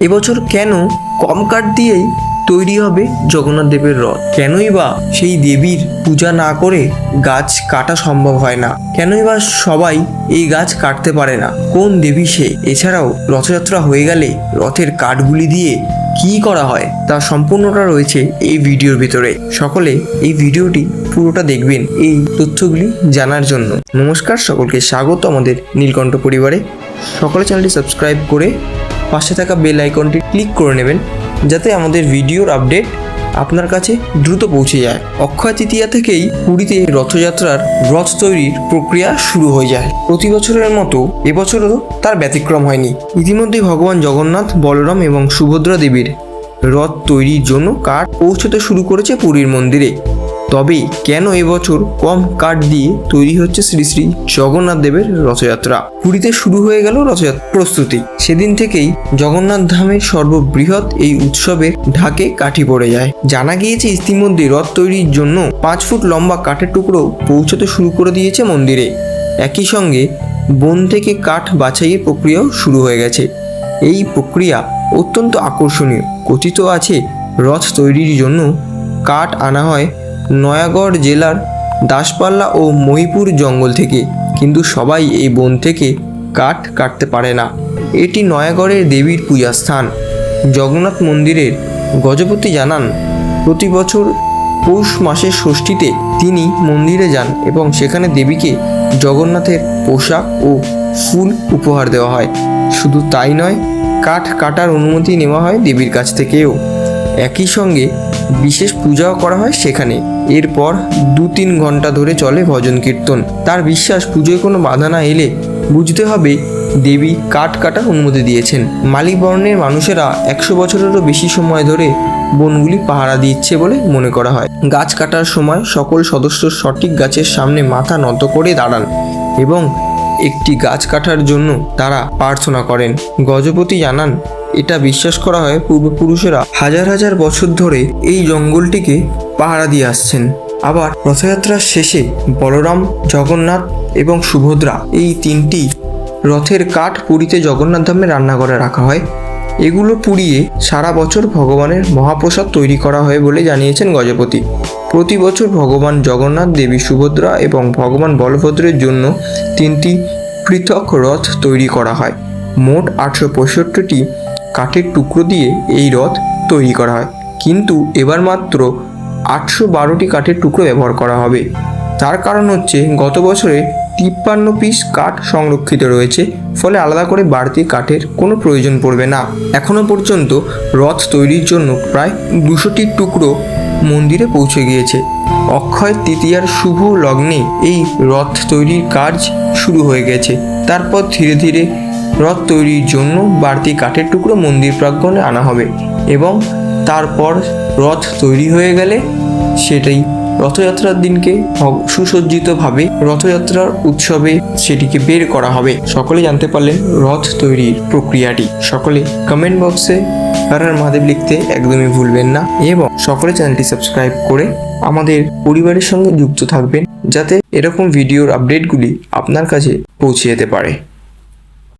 এবছর কেন কম কাঠ দিয়েই তৈরি হবে জগন্নাথ দেবের রথ? কেনই বা সেই দেবীর পূজা না করে গাছ কাটা সম্ভব হয় না? কেনই বা সবাই এই গাছ কাটতে পারে না? কোন দেবী সে? এছাড়াও রথযাত্রা হয়ে গেলে রথের কাঠগুলি দিয়ে কি করা হয়? তা সম্পূর্ণটা রয়েছে এই ভিডিওর ভিতরে। সকলে এই ভিডিওটি পুরোটা দেখবেন এই তথ্যগুলি জানার জন্য। নমস্কার, সকলকে স্বাগত আমাদের নীলকণ্ঠ পরিবারে। সকলে চ্যানেলটি সাবস্ক্রাইব করে পাশে থাকা বেল আইকনটি ক্লিক করে নেবেন, যাতে আমাদের ভিডিওর আপডেট আপনার কাছে দ্রুত পৌঁছে যায়। অক্ষয় তৃতীয়া থেকেই পুরীতে রথযাত্রার রথ তৈরির প্রক্রিয়া শুরু হয়ে যায়। প্রতি বছরের মতো এবছরও তার ব্যতিক্রম হয়নি। ইতিমধ্যেই ভগবান জগন্নাথ, বলরাম এবং সুভদ্রা দেবীর রথ তৈরির জন্য কাঠ পৌঁছতে শুরু করেছে পুরীর মন্দিরে। তবে কেন এবছর কম কাঠ দিয়ে তৈরি হচ্ছে শ্রী শ্রী জগন্নাথ দেবের রথযাত্রা? পুরীতে শুরু হয়ে গেল রথযাত্রা প্রস্তুতি। সেদিন থেকেই জগন্নাথ ধামের সর্ববৃহৎ এই উৎসবের ঢাকে কাঠি পড়ে যায়। জানা গিয়েছে ইতিমধ্যে রথ তৈরির জন্য পাঁচ ফুট লম্বা কাঠের টুকরো পৌঁছতে শুরু করে দিয়েছে মন্দিরে। একই সঙ্গে বন থেকে কাঠ বাছাইয়ের প্রক্রিয়াও শুরু হয়ে গেছে। এই প্রক্রিয়া অত্যন্ত আকর্ষণীয়। কথিত আছে, রথ তৈরির জন্য কাঠ আনা হয় নয়াগড় জেলার দাসপাল্লা ও মহিপুর জঙ্গল থেকে। কিন্তু সবাই এই বন থেকে কাঠ কাটতে পারে না। এটি নয়াগড়ের দেবীর পূজাস্থান জগন্নাথ মন্দিরের গজপতি জানান, প্রতি বছর পৌষ মাসের ষষ্ঠীতে তিনি মন্দিরে যান এবং সেখানে দেবীকে জগন্নাথের পোশাক ও ফুল উপহার দেওয়া হয়। শুধু তাই নয়, কাঠ কাটার অনুমতি নেওয়া হয় দেবীর কাছ থেকেও। একই সঙ্গে বিশেষ পূজাও করা হয় সেখানে। এরপর দু তিন ঘণ্টা ধরে চলে ভজন কীর্তন। তার বিশ্বাস, পুজোয় কোনো বাধা না এলে বুঝতে হবে দেবী কাঠ কাটার অনুমতি দিয়েছেন। মালিক বর্ণের মানুষেরা একশো বছরেরও বেশি সময় ধরে বনগুলি পাহারা দিচ্ছে বলে মনে করা হয়। গাছ কাটার সময় সকল সদস্য সঠিক গাছের সামনে মাথা নত করে দাঁড়ান এবং একটি গাছ কাটার জন্য তারা প্রার্থনা করেন। গজপতি জানান এটা বিশ্বাস করা হয় পূর্বপুরুষেরা হাজার হাজার বছর ধরে এই জঙ্গলটিকে পাহারা দিয়ে আসছেন। আবার রথযাত্রার শেষে বলরাম, জগন্নাথ এবং সুভদ্রা এই তিনটি রথের কাঠ পুরীতে জগন্নাথ ধামে রান্নাঘরে রাখা হয়। এগুলো পুড়িয়ে সারা বছর ভগবানের মহাপ্রসাদ তৈরি করা হয় বলে জানিয়েছেন গজপতি। প্রতি বছর ভগবান জগন্নাথ, দেবী সুভদ্রা এবং ভগবান বলভদ্রের জন্য তিনটি পৃথক রথ তৈরি করা হয়। মোট আটশো পঁয়ষট্টিটি কাঠের টুকরো দিয়ে এই রথ তৈরি করা হয়। কিন্তু এবার মাত্র আটশো বারোটি কাঠের টুকরো ব্যবহার করা হবে। তার কারণ হচ্ছে গত বছরে তিপ্পান্ন পিস কাঠ সংরক্ষিত রয়েছে, ফলে আলাদা করে বাড়তি কাঠের কোনো প্রয়োজন পড়বে না। এখনও পর্যন্ত রথ তৈরির জন্য প্রায় দুশোটি টুকরো মন্দিরে পৌঁছে গিয়েছে। অক্ষয় তৃতীয়ার শুভ লগ্নে এই রথ তৈরির কাজ শুরু হয়ে গেছে। তারপর ধীরে ধীরে রথ তৈরির জন্য বাড়তি কাঠের টুকরো মন্দির প্রাঙ্গণে আনা হবে এবং তারপর রথ তৈরি হয়ে গেলে সেটাই রথযাত্রার দিনকে সুসজ্জিতভাবে রথযাত্রার উৎসবে সেটিকে বের করা হবে। সকলে জানতে পারলেন রথ তৈরির প্রক্রিয়াটি। সকলে কমেন্ট বক্সে হর হর মহাদেব লিখতে একদমই ভুলবেন না এবং সকলে চ্যানেলটি সাবস্ক্রাইব করে আমাদের পরিবারের সঙ্গে যুক্ত থাকবেন যাতে এরকম ভিডিওর আপডেটগুলি আপনার কাছে পৌঁছে যেতে পারে।